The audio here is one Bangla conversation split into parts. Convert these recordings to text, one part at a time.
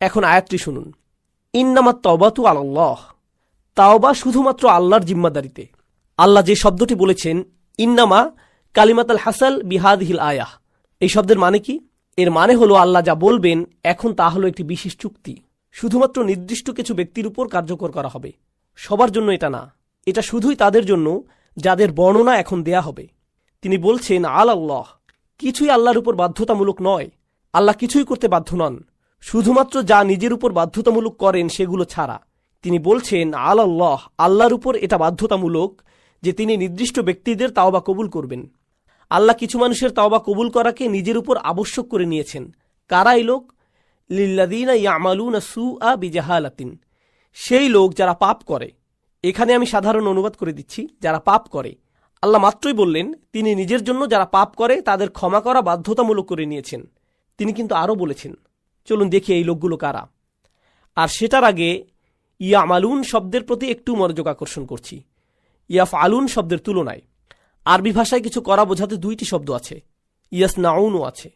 এখন আয়াতটি শুনুন। ইন্নামা তবাতু আল্লাহ তাওবা শুধুমাত্র আল্লাহর জিম্মাদারিতে। আল্লাহ যে শব্দটি বলেছেন, ইন্নামা কালিমাত আল হাসাল বিহাদহিল আয়াহ। এই শব্দের মানে কি? এর মানে হলো আল্লাহ যা বলবেন, এখন তা হলো একটি বিশেষ চুক্তি। শুধুমাত্র নির্দিষ্ট কিছু ব্যক্তির উপর কার্যকর করা হবে। সবার জন্য এটা না। এটা শুধুই তাদের জন্য, যাদের বর্ণনা এখন দেয়া হবে। তিনি বলছেন আল আল্লাহ কিছুই আল্লাহর উপর বাধ্যতামূলক নয়। আল্লাহ কিছুই করতে বাধ্য নন। শুধুমাত্র যা নিজের উপর বাধ্যতামূলক করেন সেগুলো ছাড়া। তিনি বলছেন আল আল্লাহ আল্লাহর উপর এটা বাধ্যতামূলক যে তিনি নির্দিষ্ট ব্যক্তিদের তাওবা কবুল করবেন। আল্লাহ কিছু মানুষের তাওবা কবুল করাকে নিজের উপর আবশ্যক করে নিয়েছেন। কারা এই লোক? লিল্লাদিনা ইয়ামালুনা সু আ বিজাহালাতিন। সেই লোক যারা পাপ করে। এখানে আমি সাধারণ অনুবাদ করে দিচ্ছি, যারা পাপ করে। আল্লাহ মাত্রই বললেন, তিনি নিজের জন্য যারা পাপ করে, তাদের ক্ষমা করা বাধ্যতামূলক করে নিয়েছেন। তিনি কিন্তু আরও বলেছেন চলুন দেখি এই লোকগুলো কারা। আর সেটার আগে ইয়া ইয়ামালুন শব্দের প্রতি একটু মনোযোগ আকর্ষণ করছি। ইয়াফ আলুন শব্দের তুলনায়। আরবি ভাষায় কিছু করা বোঝাতে দুইটি শব্দ আছে। ইয়াস নাউনও আছে।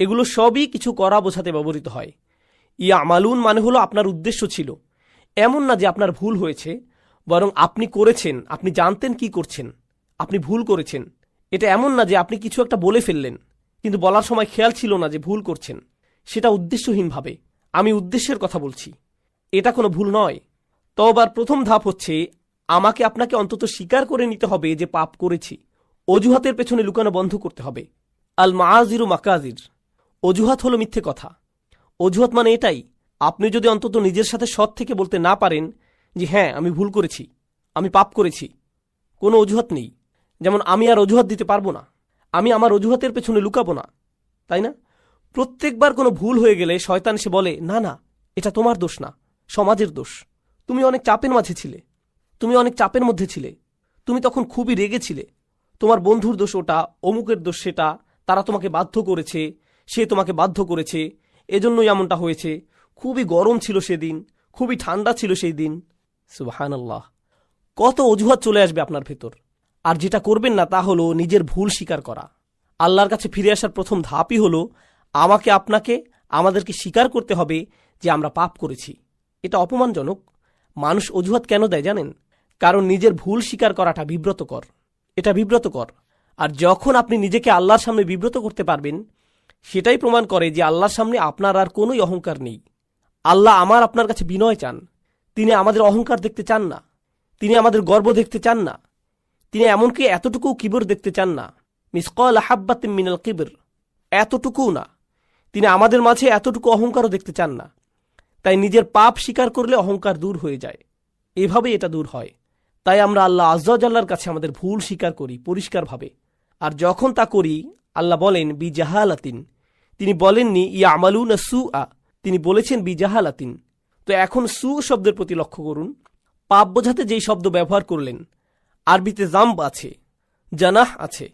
এগুলো সবই কিছু করা বোঝাতে ব্যবহৃত হয়। ইয়া আমালুন মানে হলো আপনার উদ্দেশ্য ছিল। এমন না যে আপনার ভুল হয়েছে, বরং আপনি করেছেন, আপনি জানতেন কি করছেন, আপনি ভুল করেছেন। এটা এমন না যে আপনি কিছু একটা বলে ফেললেন, কিন্তু বলার সময় খেয়াল ছিল না যে ভুল করছেন। সেটা উদ্দেশ্যহীনভাবে। আমি উদ্দেশ্যের কথা বলছি। এটা কোনো ভুল নয়। তবার প্রথম ধাপ হচ্ছে, আমাকে আপনাকে অন্তত স্বীকার করে নিতে হবে যে পাপ করেছি। অজুহাতের পেছনে লুকানো বন্ধ করতে হবে। আল মাহাজিরু মাকাজির। অজুহাত হলো মিথ্যে কথা। অজুহাত মানে এটাই, আপনি যদি অন্তত নিজের সাথে সৎ থেকে বলতে না পারেন যে হ্যাঁ আমি ভুল করেছি, আমি পাপ করেছি। কোনো অজুহাত নেই। যেমন, আমি আর অজুহাত দিতে পারব না। আমি আমার অজুহাতের পেছনে লুকাবো না। তাই না? প্রত্যেকবার কোনো ভুল হয়ে গেলে শয়তান সে বলে, না না, এটা তোমার দোষ না, সমাজের দোষ। তুমি অনেক চাপের মাঝে ছিলে, তুমি অনেক চাপের মধ্যে ছিলে, তুমি তখন খুবই রেগেছিলে তোমার বন্ধুর দোষ ওটা, অমুকের দোষ সেটা, তারা তোমাকে বাধ্য করেছে, সে তোমাকে বাধ্য করেছে, এজন্যই এমনটা হয়েছে। খুবই গরম ছিল সেদিন, খুবই ঠান্ডা ছিল সেই দিন। সুবাহানাল্লাহ। কত অজুহাত চলে আসবে আপনার ভেতর। আর যেটা করবেন না তা হলো নিজের ভুল স্বীকার করা। আল্লাহর কাছে ফিরে আসার প্রথম ধাপই হলো আমাকে আপনাকে, আমাদেরকে স্বীকার করতে হবে যে আমরা পাপ করেছি। এটা অপমানজনক। মানুষ অজুহাত কেন দেয় জানেন? কারণ নিজের ভুল স্বীকার করাটা বিব্রতকর। এটা বিব্রতকর। আর যখন আপনি নিজেকে আল্লাহর সামনে বিব্রত করতে পারবেন, সেটাই প্রমাণ করে যে আল্লাহর সামনে আপনার আর কোনোই অহংকার নেই। আল্লাহ আমার আপনার কাছে বিনয় চান। তিনি আমাদের অহংকার দেখতে চান না। তিনি আমাদের গর্ব দেখতে চান না। তিনি এমনকি এতটুকু কিবর দেখতে চান না। মিসকল হাব্বাত মিনাল কিবর। এতটুকুও না। তিনি আমাদের মাঝে এতটুকু অহংকারও দেখতে চান না। তাই নিজের পাপ স্বীকার করলে অহংকার দূর হয়ে যায়। এভাবেই এটা দূর হয়। তাই আমরা আল্লাহ আজ্লার কাছে আমাদের ভুল স্বীকার করি পরিষ্কারভাবে। আর যখন তা করি, আল্লাহ বলেন বি জাহালাতিন তিনি বলেননি ইয়া আমালুন সু আ তিনি বলেছেন বি জাহালাতিন তো এখন সু শব্দের প্রতি লক্ষ্য করুন। পাপ বোঝাতে যেই শব্দ ব্যবহার করলেন, আরবিতে জাম্ব আছে, জানাহ আছে।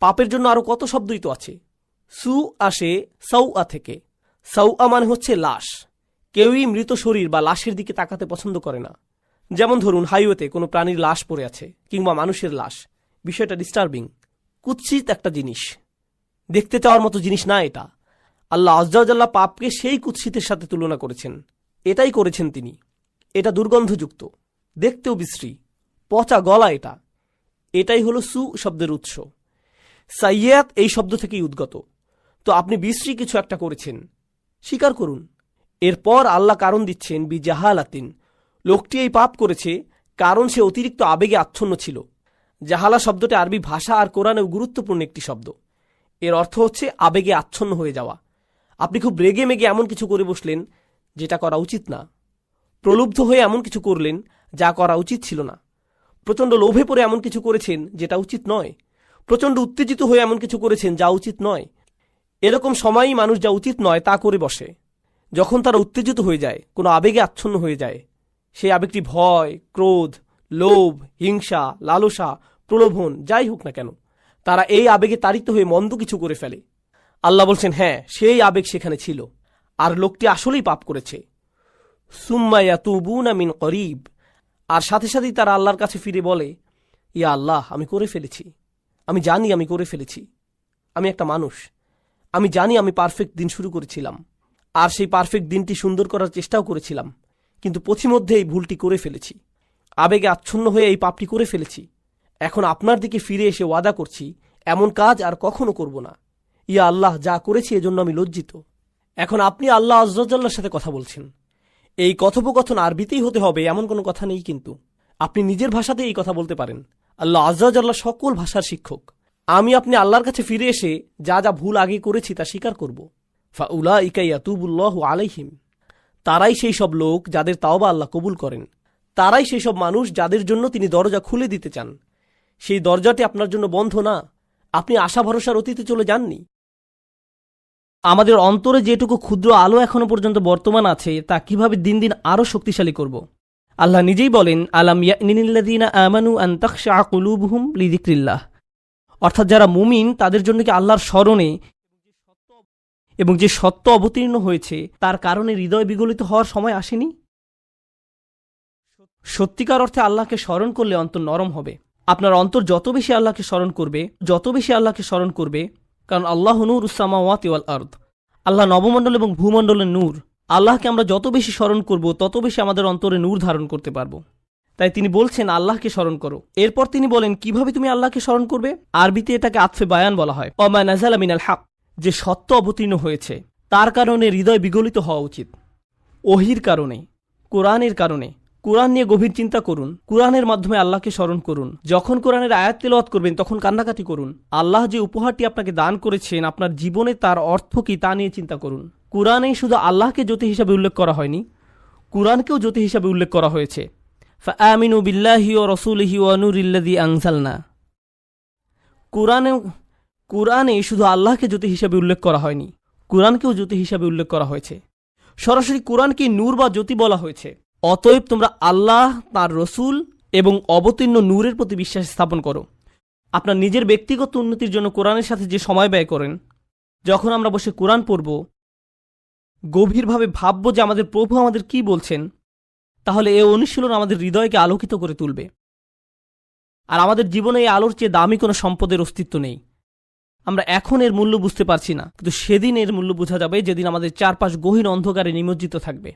পাপের জন্য আরও কত শব্দই তো আছে। সু আসে সৌ আ থেকে। সৌ আ মানে হচ্ছে লাশ। কেউই মৃত শরীর বা লাশের দিকে তাকাতে পছন্দ করে না। যেমন ধরুন, হাইওয়েতে কোনো প্রাণীর লাশ পড়ে আছে কিংবা মানুষের লাশ। বিষয়টা ডিস্টার্বিং কুৎসিত একটা জিনিস। দেখতে চাওয়ার মতো জিনিস না এটা। আল্লাহ আজ্জাল্লাহ পাপকে সেই কুৎসিতের সাথে তুলনা করেছেন। এটাই করেছেন তিনি। এটা দুর্গন্ধযুক্ত। দেখতেও বিশ্রী। পচা গলা এটা। এটাই হলো সু শব্দের উৎস। সাইয়াত এই শব্দ থেকেই উদ্গত। তো আপনি বিশ্রী কিছু একটা করেছেন। স্বীকার করুন, এরপর আল্লাহ কারণ দিচ্ছেন বি জাহালাতিন লোকটি এই পাপ করেছে, কারণ সে অতিরিক্ত আবেগে আচ্ছন্ন ছিল। জাহালা শব্দটি আরবি ভাষা আর কোরআনেও গুরুত্বপূর্ণ একটি শব্দ। এর অর্থ হচ্ছে আবেগে আচ্ছন্ন হয়ে যাওয়া। আপনি খুব রেগে মেগে এমন কিছু করে বসলেন, যেটা করা উচিত না। প্রলুব্ধ হয়ে এমন কিছু করলেন, যা করা উচিত ছিল না। প্রচণ্ড লোভে পড়ে এমন কিছু করেছেন, যেটা উচিত নয়। প্রচণ্ড উত্তেজিত হয়ে এমন কিছু করেছেন, যা উচিত নয়। এরকম সময়ই মানুষ যা উচিত নয় তা করে বসে। যখন তারা উত্তেজিত হয়ে যায়, কোনো আবেগে আচ্ছন্ন হয়ে যায়, সেই আবেগটি ভয়, ক্রোধ, লোভ, হিংসা, লালসা, প্রলোভন, যাই হোক না কেন, তারা এই আবেগে তাড়িত হয়ে মন্দ কিছু করে ফেলে। আল্লাহ বলছেন হ্যাঁ সেই আবেগ সেখানে ছিল, আর লোকটি আসলেই পাপ করেছে। সুম্মাইয়া তুবুনা মিন করিব। আর সাথে সাথেই তারা আল্লাহর কাছে ফিরে বলে, ইয়া আল্লাহ, আমি করে ফেলেছি। আমি জানি আমি করে ফেলেছি। আমি একটা মানুষ। আমি জানি আমি পারফেক্ট দিন শুরু করেছিলাম, আর সেই পারফেক্ট দিনটি সুন্দর করার চেষ্টাও করেছিলাম, কিন্তু পথিমধ্যে এই ভুলটি করে ফেলেছি। আবেগে আচ্ছন্ন হয়ে এই পাপটি করে ফেলেছি। এখন আপনার দিকে ফিরে এসে ওয়াদা করছি, এমন কাজ আর কখনো করব না। ইয়া আল্লাহ, যা করেছি এজন্য আমি লজ্জিত। এখন আপনি আল্লাহ আজ্লার সাথে কথা বলছেন। এই কথোপকথন আরবিতেই হতে হবে, এমন কোনো কথা নেই কিন্তু। আপনি নিজের ভাষাতে এই কথা বলতে পারেন। আল্লাহ আজ্লাহ সকল ভাষার শিক্ষক। আমি আপনি আল্লাহর কাছে ফিরে এসে যা যা ভুল আগে করেছি তা স্বীকার করব। ফা উলা ইকাইয়াতুবুল্লাহ আলাইহিম। তারাই সেই সব লোক যাদের তাওবা আল্লাহ কবুল করেন। তারাই সেই সব মানুষ যাদের জন্য তিনি দরজা খুলে দিতে চান। সেই দরজাটি আপনার জন্য বন্ধ না। আপনি আশা ভরসার অতীতে চলে যাননি। আমাদের অন্তরে যেটুকু ক্ষুদ্র আলো এখনও পর্যন্ত বর্তমান আছে, তা কীভাবে দিন দিন আরও শক্তিশালী করব? আল্লাহ নিজেই বলেন, আলাম ইয়ানিল্লাদিনা আমানু আন্তাকশা কুলুবহুম লিদিক্রিল্লাহ অর্থাৎ যারা মুমিন, তাদের জন্য কি আল্লাহর স্মরণে এবং যে সত্য অবতীর্ণ হয়েছে, তার কারণে হৃদয় বিগলিত হওয়ার সময় আসেনি? সত্যিকার অর্থে আল্লাহকে স্মরণ করলে অন্তর নরম হবে। আপনার অন্তর যত বেশি আল্লাহকে স্মরণ করবে, যত বেশি আল্লাহকে স্মরণ করবে, কারণ আল্লাহ নূর উসামাওয়াত ওয়াল আর্দ। আল্লাহ নবমণ্ডল এবং ভূমণ্ডলের নূর। আল্লাহকে আমরা যত বেশি স্মরণ করব, তত বেশি আমাদের অন্তরে নূর ধারণ করতে পারব। তাই তিনি বলছেন, আল্লাহকে স্মরণ করো। এরপর তিনি বলেন, কীভাবে তুমি আল্লাহকে স্মরণ করবে? আরবিতে এটাকে আতফে বায়ান বলা হয়। অমা নাজালা মিনাল হাক যে সত্য অবতীর্ণ হয়েছে, তার কারণে হৃদয় বিগলিত হওয়া উচিত। ওহির কারণে কোরআনের কারণে। কোরআন নিয়ে গভীর চিন্তা করুন। কোরআনের মাধ্যমে আল্লাহকে স্মরণ করুন। যখন কোরআনের আয়াত তেলাওয়াত করবেন, তখন কান্নাকাটি করুন। আল্লাহ যে উপহারটি আপনাকে দান করেছেন, আপনার জীবনে তার অর্থ কি তা নিয়ে চিন্তা করুন। কোরআনেই শুধু আল্লাহকে জ্যোতি হিসাবে উল্লেখ করা হয়নি, কোরআনকেও জ্যোতি হিসাবে উল্লেখ করা হয়েছে। আমিনু বিল্লাহি ও রসুলহি ও নুরিল্লাদি আংসালনা কোরআনে কোরআনে শুধু আল্লাহকে জ্যোতি হিসাবে উল্লেখ করা হয়নি, কোরআনকেও জ্যোতি হিসাবে উল্লেখ করা হয়েছে। সরাসরি কোরআনকে নূর বা জ্যোতি বলা হয়েছে, অতএব তোমরা আল্লাহ, তার রসুল এবং অবতীর্ণ নূরের প্রতি বিশ্বাস স্থাপন করো। আপনার নিজের ব্যক্তিগত উন্নতির জন্য কোরআনের সাথে যে সময় ব্যয় করেন, যখন আমরা বসে কোরআন পড়ব, গভীরভাবে ভাবব যে আমাদের প্রভু আমাদের কি বলছেন তাহলে এ অনুশীলন আমাদের হৃদয়কে আলোকিত করে তুলবে আর আমাদের জীবনে এই আলোর চেয়ে দামি কোনো সম্পদের অস্তিত্ব নেই আমরা এখন এর মূল্য বুঝতে পারছি না কিন্তু সেদিন এর মূল্য বোঝা যাবে যেদিন আমাদের চারপাশ গহীন অন্ধকারে নিমজ্জিত থাকবে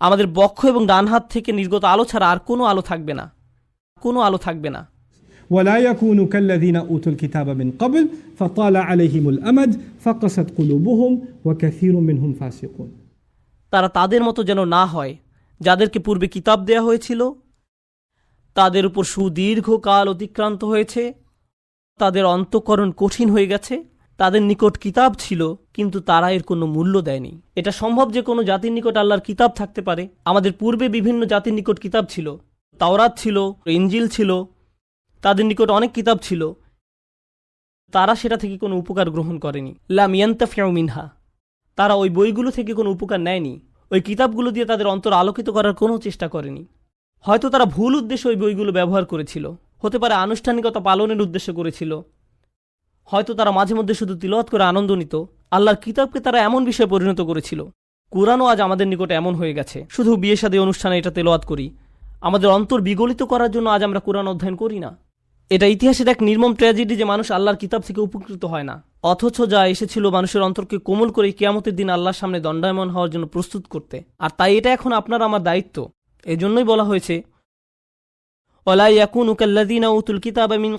আমাদের বক্ষ এবং ডান হাত থেকে নির্গত আলো ছাড়া আর কোনো আলো থাকবে না কোনো আলো থাকবে না ولا يكونوا كالذين اوتوا الكتاب من قبل فطال عليهم الامد فقست قلوبهم وكثير منهم فاسقون তারা তাদের মতো যেন না হয় যাদেরকে পূর্বে কিতাব দেয়া হয়েছিল, তাদের উপর সুদীর্ঘ কাল অতিক্রান্ত হয়েছে, তাদের অন্তঃকরণ কঠিন হয়ে গেছে, তাদের নিকট কিতাব ছিল, কিন্তু তারা এর কোনো মূল্য দেয়নি। এটা সম্ভব যে কোনো জাতির নিকট আল্লাহর কিতাব থাকতে পারে। আমাদের পূর্বে বিভিন্ন জাতির নিকট কিতাব ছিল, তাওরাত ছিল ইঞ্জিল ছিল, তাদের নিকট অনেক কিতাব ছিল। তারা সেটা থেকে কোনো উপকার গ্রহণ করেনি। লাম ইয়ান্তাফিউ মিনহা, তারা ওই বইগুলো থেকে কোনো উপকার নেয়নি। ওই কিতাবগুলো দিয়ে তাদের অন্তর আলোকিত করার কোনো চেষ্টা করেনি। হয়তো তারা ভুল উদ্দেশ্যে ওই বইগুলো ব্যবহার করেছিল। হতে পারে আনুষ্ঠানিকতা পালনের উদ্দেশ্য করেছিল। হয়তো তারা মাঝে মধ্যে শুধু তিলওয়াত করে আনন্দ নিত। আল্লাহর কিতাবকে তারা এমন বিষয়ে পরিণত করেছিল। কোরআনও আজ আমাদের নিকটে এমন হয়ে গেছে। শুধু বিয়ে শাদী অনুষ্ঠানে এটা তেলোয়াত করি। আমাদের অন্তর বিগলিত করার জন্য আজ আমরা কোরআন অধ্যয়ন করি না। এটা ইতিহাসের এক নির্মম ট্র্যাজেডি যে মানুষ আল্লাহর কিতাব থেকে উপকৃত হয় না। অথচ যা এসেছিল মানুষের অন্তরকে কোমল করে কিয়ামতের দিন আল্লাহর সামনে দণ্ডায়মন হওয়ার জন্য প্রস্তুত করতে। আর তাই এটা এখন আপনার আমার দায়িত্ব। এজন্যই বলা হয়েছে, ওলা ইয়াকুন উতুল মিন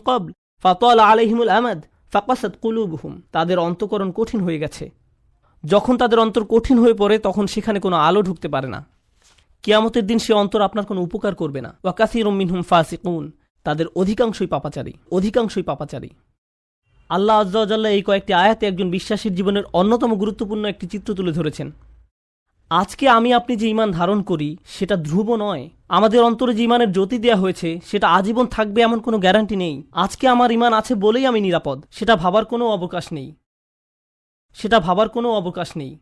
তাদের অন্তকরণ কঠিন হয়ে গেছে। যখন তাদের অন্তর কঠিন হয়ে পড়ে, তখন সেখানে কোনো আলো ঢুকতে পারে না। কিয়ামতের দিন সে অন্তর আপনার কোনো উপকার করবে না। ওয়াকাসির মিনহুম ফাসিকুন। তাদের অধিকাংশই পাপাচারী অধিকাংশই পাপাচারী। আল্লাহ আজ্লাহ এই কয়েকটি আয়াতে একজন বিশ্বাসীর জীবনের অন্যতম গুরুত্বপূর্ণ একটি চিত্র তুলে ধরেছেন। আজকে আমি আপনি যে ইমান ধারণ করি, সেটা ধ্রুব নয়। আমাদের অন্তরে যে ইমানের জ্যোতি দেওয়া হয়েছে, সেটা আজীবন থাকবে এমন কোনো গ্যারান্টি নেই। আজকে আমার ইমান আছে বলেই আমি নিরাপদ। সেটা ভাবার কোনো অবকাশ নেই। সেটা ভাবার কোনো অবকাশ নেই।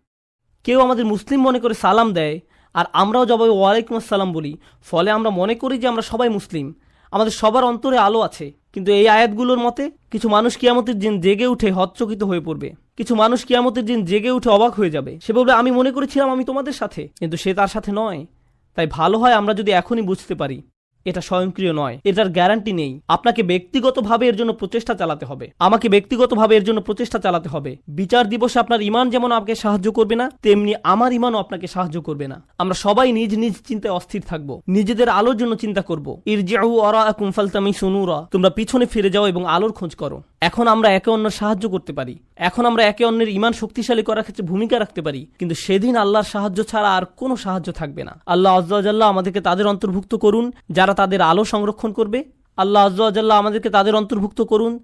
কেউ আমাদের মুসলিম মনে করে সালাম দেয়, আর আমরাও জবাবে ওয়ালাইকুম আসসালাম বলি। ফলে আমরা মনে করি যে আমরা সবাই মুসলিম। আমাদের সবার অন্তরে আলো আছে। কিন্তু এই আয়াতগুলোর মতে কিছু মানুষ কিয়ামতের দিন জেগে উঠে হতচকিত হয়ে পড়বে। কিছু মানুষ কিয়ামতের দিন জেগে উঠে অবাক হয়ে যাবে। সে বলবে, আমি মনে করেছিলাম আমি তোমাদের সাথে, কিন্তু সে তার সাথে নয়। তাই ভালো হয় আমরা যদি এখনই বুঝতে পারি। এটা স্বয়ংক্রিয় নয়, এটার গ্যারান্টি নেই। আপনাকে ব্যক্তিগতভাবে এর জন্য প্রচেষ্টা চালাতে হবে। আমাকে ব্যক্তিগতভাবে এর জন্য প্রচেষ্টা চালাতে হবে। বিচার দিবসে আপনার ইমান যেমন আপনাকে সাহায্য করবে না, তেমনি আমার ইমানও আপনাকে সাহায্য করবে না। আমরা সবাই নিজ নিজ চিন্তায় অস্থির থাকব। নিজেদের আলোর জন্য চিন্তা করব। ইরজিউ কুমফালতামি সুনুরা তোমরা পিছনে ফিরে যাও এবং আলোর খোঁজ করো। এখন আমরা একে অন্যের সাহায্য করতে পারি। এখন আমরা একে অন্যের ইমান শক্তিশালী করার ক্ষেত্রে ভূমিকা রাখতে পারি। কিন্তু সেদিন আল্লাহর সাহায্য ছাড়া আর কোনো সাহায্য থাকবে না। আল্লাহ আজ্লাহ আমাদেরকে তাদের অন্তর্ভুক্ত করুন, যারা তাদের আলো সংরক্ষণ করবে। আল্লাহ আজ্লাহ আমাদেরকে তাদের অন্তর্ভুক্ত করুন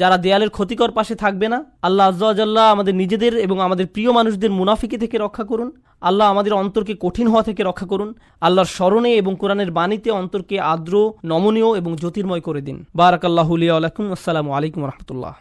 যারা দেয়ালের ক্ষতিকর পাশে থাকবে না, আল্লাহ আজ্লাহ আমাদের নিজেদের এবং আমাদের প্রিয় মানুষদের মুনাফিকে থেকে রক্ষা করুন। আল্লাহ আমাদের অন্তরকে কঠিন হওয়া থেকে রক্ষা করুন। আল্লাহর স্মরণে এবং কোরআনের বাণীতে অন্তরকে আদ্র নমনীয় এবং জ্যোতির্ময় করে দিন। বারাকাল্লাহ আলাইকুম আসসালামু আলাইকুম রহমতুল্লাহ।